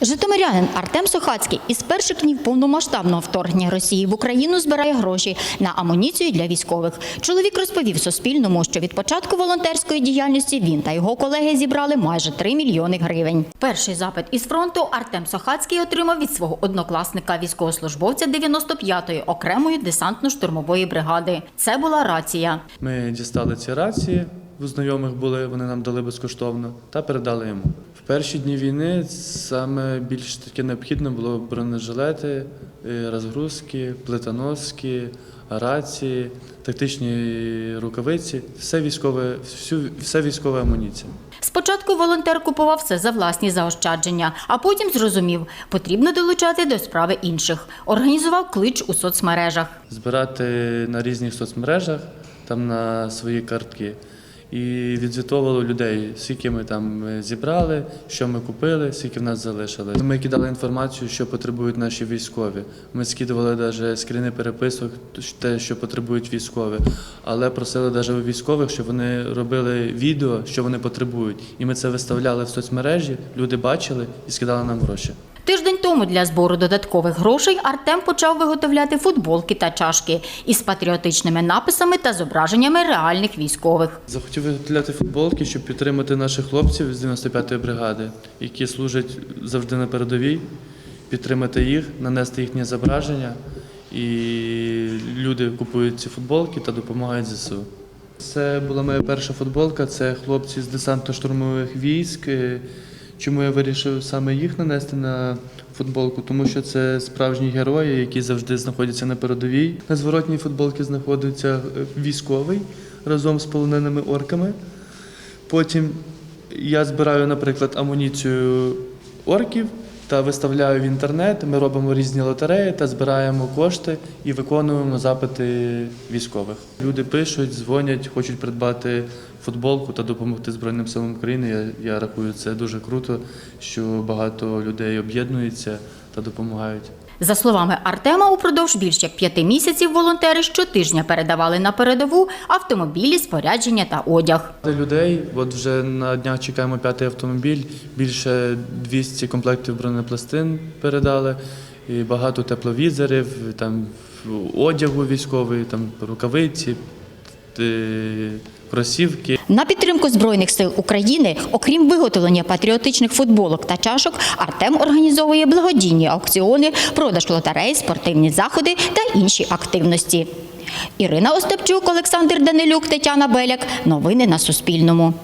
Житомирянин Артем Сухацький із перших днів повномасштабного вторгнення Росії в Україну збирає гроші на амуніцію для військових. Чоловік розповів Суспільному, що від початку волонтерської діяльності він та його колеги зібрали майже 3 мільйони гривень. Перший запит із фронту Артем Сухацький отримав від свого однокласника військовослужбовця 95-ї окремої десантно-штурмової бригади. Це була рація. Ми дістали ці рації, у знайомих були, вони нам дали безкоштовно та передали йому. В перші дні війни саме більш таке необхідно було бронежилети, е, розгрузки, плитоноски, рації, тактичні рукавиці, все військове, всю, все військова амуніція. Спочатку волонтер купував все за власні заощадження, а потім зрозумів, потрібно долучати до справи інших. Організував клич у соцмережах. збирати на різних соцмережах, там на свої картки. І відзвітовували людей, скільки ми там е, зібрали, що ми купили, скільки в нас залишили. Ми кидали інформацію, що потребують наші військові. Ми скидували навіть скріни переписок, те, що потребують військові, але просили навіть військових, щоб вони робили відео, що вони потребують. І ми це виставляли в соцмережі, люди бачили і скидали нам гроші. Тиждень тому для збору додаткових грошей Артем почав виготовляти футболки та чашки із патріотичними написами та зображеннями реальних військових. Захотів виготовляти футболки, щоб підтримати наших хлопців з 95-ї бригади, які служать завжди на передовій, підтримати їх, нанести їхнє зображення. І люди купують ці футболки та допомагають ЗСУ. Це була моя перша футболка. Це хлопці з десантно-штурмових військ. Чому я вирішив саме їх нанести на футболку? Тому що це справжні герої, які завжди знаходяться на передовій. На зворотній футболці знаходиться е, військовий разом з полоненими орками. Потім я збираю, наприклад, амуніцію орків та виставляю в інтернет. Ми робимо різні лотереї та збираємо кошти і виконуємо запити військових. Люди пишуть, дзвонять, хочуть придбати футболку та допомогти Збройним силам України. Я, я рахую, це дуже круто, що багато людей об'єднуються та допомагають. За словами Артема, упродовж більш як п'яти місяців волонтери щотижня передавали на передову автомобілі, спорядження та одяг. Для людей, от вже на днях чекаємо п'ятий автомобіль, більше 200 комплектів бронепластин передали, і багато тепловізорів, там одягу військовий, там рукавиці, кросівки. На підтримку Збройних сил України, окрім виготовлення патріотичних футболок та чашок, Артем організовує благодійні аукціони, продаж лотерей, спортивні заходи та інші активності. Ірина Остапчук, Олександр Данилюк, Тетяна Беляк. Новини на Суспільному.